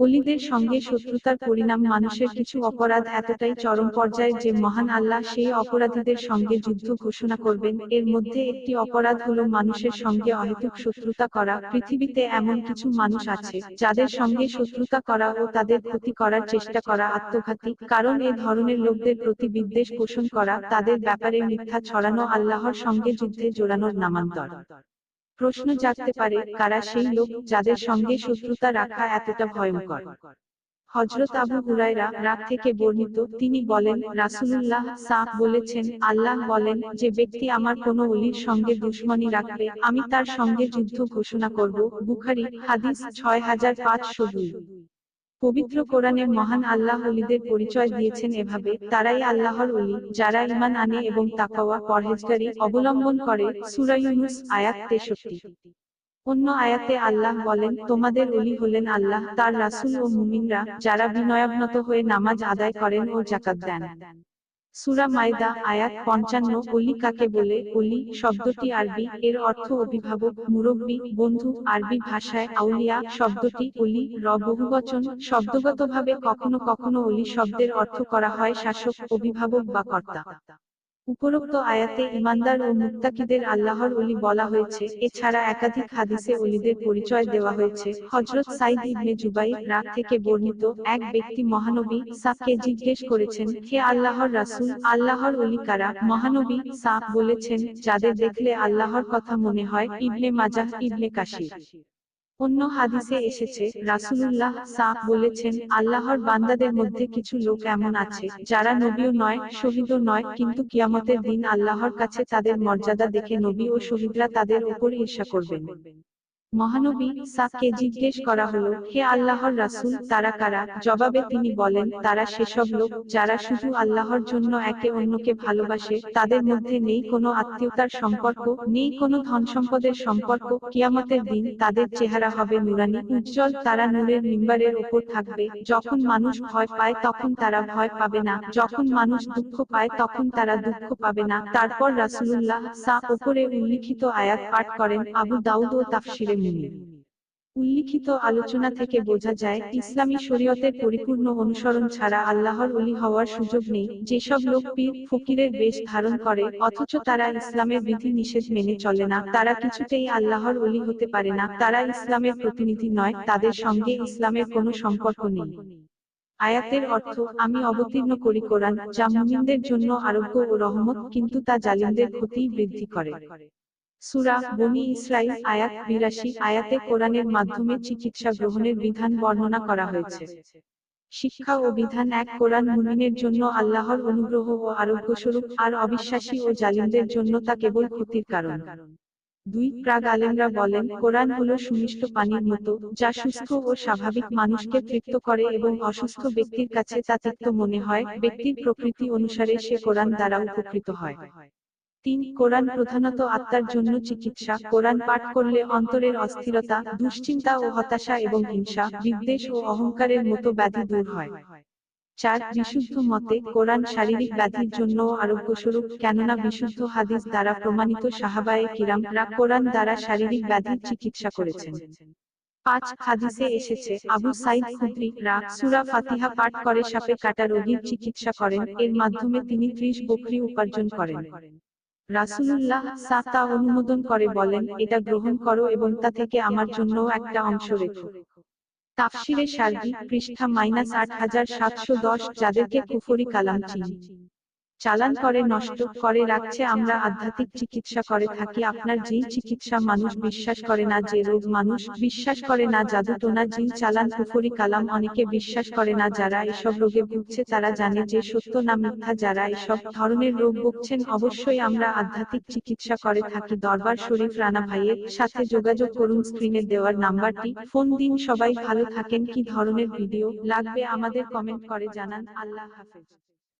অলিদের সঙ্গে শত্রুতার পরিণাম মানুষের কিছু অপরাধ এতটাই চরম পর্যায়ে যে মহান আল্লাহ সেই অপরাধীদের সঙ্গে যুদ্ধ ঘোষণা করবেন। এর মধ্যে একটি অপরাধ হলো মানুষের সঙ্গে অহেতুক শত্রুতা করা। পৃথিবীতে এমন কিছু মানুষ আছে, যাদের সঙ্গে শত্রুতা করা ও তাদের ক্ষতি করার চেষ্টা করা আত্মঘাতী। কারণ এ ধরনের লোকদের প্রতি বিদ্বেষ পোষণ করা, তাদের ব্যাপারে মিথ্যা ছড়ানো, আল্লাহর সঙ্গে যুদ্ধে জোড়ানোর নামান্তর। প্রশ্ন জাগতে পারে কারা সেই লোক যাদের সঙ্গে শত্রুতা রাখা এতটা ভয়ঙ্কর। হজরত আবু হুরায়রা রাত থেকে বর্ণিত, তিনি বলেন রাসুল্লাহ সাহ বলেছেন, আল্লাহ বলেন যে ব্যক্তি আমার কোন অলির সঙ্গে দুশ্মনী রাখবে, আমি তার সঙ্গে যুদ্ধ ঘোষণা করব। বুখারি হাদিস ছয় হাজার পাঁচশো দুই। পবিত্র কোরআনে মহান আল্লাহ অলিদের পরিচয় দিয়েছেন এভাবে, তারাই আল্লাহর অলি, যারা ইমান আনে এবং তাকওয়া, পরহেজগারি অবলম্বন করে সুরাইনুস আয়াত 63 অন্য আয়াতে আল্লাহ বলেন, তোমাদের অলি হলেন আল্লাহ, তার রাসুল ও মুমিনরা, যারা বিনয়াবনত হয়ে নামাজ আদায় করেন ও জাকাত দেন। সুরা মায়দা, আয়াত পঞ্চান্ন, অলি কাকে বলে? অলি শব্দটি আরবি, এর অর্থ অভিভাবক, মুরব্বী, বন্ধু, আরবি ভাষায় আউলিয়া, শব্দটি অলি, র বহুবচন, শব্দগতভাবে কখনো কখনো অলি শব্দের অর্থ করা হয় শাসক, অভিভাবক বা কর্তা। উপরোক্ত আয়াতে ইমানদার ও মুত্তাকিদের আল্লাহর অলি বলা হয়েছে, এছাড়া একাধিক হাদিসে অলিদের পরিচয় দেওয়া হয়েছে। হজরত সাইদ ইবনে জুবাই রাগ থেকে বর্ণিত এক ব্যক্তি মহানবী সাকে জিজ্ঞেস করেছেন, হে আল্লাহর রাসূল, আল্লাহর অলি কারা? মহানবী সা বলেছেন, যাদের দেখলে আল্লাহর কথা মনে হয়, ইবনে মাজাহ, ইবনে কাশির অন্য হাদিসে এসেছে রাসুল্লাহ সাহ বলেছেন, আল্লাহর বান্দাদের মধ্যে কিছু লোক এমন আছে, যারা নবীও নয়, শহীদও নয়, কিন্তু কিয়ামতের দিন আল্লাহর কাছে তাদের মর্যাদা দেখে নবী ও শহীদরা তাদের উপর ঈর্ষা করবেন। মহানবী সাককে জিজ্ঞেস করা হলো, হে আল্লাহর রাসূল, তারা কারা? জবাবে তিনি বলেন, তারা সেসব লোক যারা শুধু আল্লাহর জন্য একে অন্যকে ভালোবাসে, তাদের মধ্যে নেই কোনো আত্মীয়তার সম্পর্ক, নেই কোনো ধন সম্পদের সম্পর্ক। কিয়ামতের দিন তাদের চেহারা হবে নুরানি, উজ্জ্বল তারা নূরের মিম্বারের উপর থাকবে। যখন মানুষ ভয় পায়, তখন তারা ভয় পাবে না। যখন মানুষ দুঃখ পায়, তখন তারা দুঃখ পাবে না। তারপর রাসূলুল্লাহ সা উপরে উল্লিখিত আয়াত পাঠ করেন আবু দাউদ ও তাফসিরে উল্লিখিত আলোচনা থেকে বোঝা যায়, ইসলামী শরীয়তের পরিপূর্ণ অনুসরণ ছাড়া আল্লাহর অলি হওয়ার সুযোগ নেই। যেসব লোক পীর, ফকিরের বেশ ধারণ করে, অথচ তারা ইসলামের বিধি নিষেধ মেনে চলে না। তারা কিছুতেই আল্লাহর অলি হতে পারে না। তারা ইসলামের প্রতিনিধি নয়, তাদের সঙ্গে ইসলামের কোনো সম্পর্ক নেই। আয়াতের অর্থ, আমি অবতীর্ণ করি কোরআন, যা মুমিনদের জন্য আরোগ্য ও রহমত, কিন্তু তা জালিমদের ক্ষতি বৃদ্ধি করে। সুরা বনি ইসরাইল আয়াত বিরাশি আয়াতে কোরআনের মাধ্যমে চিকিৎসা গ্রহণের বিধান বর্ণনা করা হয়েছে। শিক্ষা ও বিধান এক কোরআন মুমিনের জন্য আল্লাহর অনুগ্রহ ও আরোগ্য স্বরূপ আর অবিশ্বাসী ও জালিমদের জন্য তা কেবল ক্ষতির কারণ। দুই, প্রাগ আলেমরা বলেন, কোরআন হলো সুমিষ্ট পানির মতো, যা সুস্থ ও স্বাভাবিক মানুষকে তৃপ্ত করে এবং অসুস্থ ব্যক্তির কাছে তা তিক্ত মনে হয়, ব্যক্তির প্রকৃতি অনুসারে সে কোরআন দ্বারা উপকৃত হয়। তিন কোরআন প্রধানত আত্মার জন্য চিকিৎসা, কোরআন পাঠ করলে অন্তরের অস্থিরতা, দুশ্চিন্তা ও হতাশা এবং হিংসা, বিদ্বেষ ও অহংকারের মতো ব্যাধি দূর হয়। চার, বিশুদ্ধ মতে কোরআন শারীরিক ব্যাধির জন্য আরোগ্যস্বরূপ, কেননা বিশুদ্ধ হাদিস দ্বারা প্রমাণিত সাহাবায়ে কিরামরা কোরআন দ্বারা শারীরিক ব্যাধির চিকিৎসা করেছেন। পাঁচ, হাদিসে এসেছে, আবু সাইদ খুদ্রি রা সুরা ফাতিহা পাঠ করে সাপে কাটা রোগীর চিকিৎসা করেন, এর মাধ্যমে তিনি ত্রিশ বকরি উপার্জন করেন। রাসূলুল্লাহ সাতা অনুমোদন করে বলেন, এটা গ্রহণ করো এবং তা থেকে আমার জন্যও একটা অংশ রেখো। তাফসিরে সার্গি পৃষ্ঠা মাইনাস আট হাজার সাতশো দশ যাদেরকে কুফরি কালাম চিনি। চালান করে নষ্ট করে রাখছে আমরা আধ্যাত্মিক চিকিৎসা করে থাকি। আপনার যেই চিকিৎসা মানুষ বিশ্বাস করে না যে রোগ মানুষ বিশ্বাস করে না জাদু জাদুটোনা জিন চালান কুফরি কালাম অনেকে বিশ্বাস করে না যারা এসব রোগে ভুগছে তারা জানে যে সত্য না মিথ্যা যারা এসব ধরনের রোগ ভুগছেন অবশ্যই আমরা আধ্যাত্মিক চিকিৎসা করে থাকি। দরবার শরীফ রানা ভাইয়ের সাথে যোগাযোগ করুন স্ক্রিনে দেওয়ার নাম্বারটি। ফোন দিন সবাই ভালো থাকেন কি ধরনের ভিডিও লাগবে আমাদের কমেন্ট করে জানান আল্লাহ হাফেজ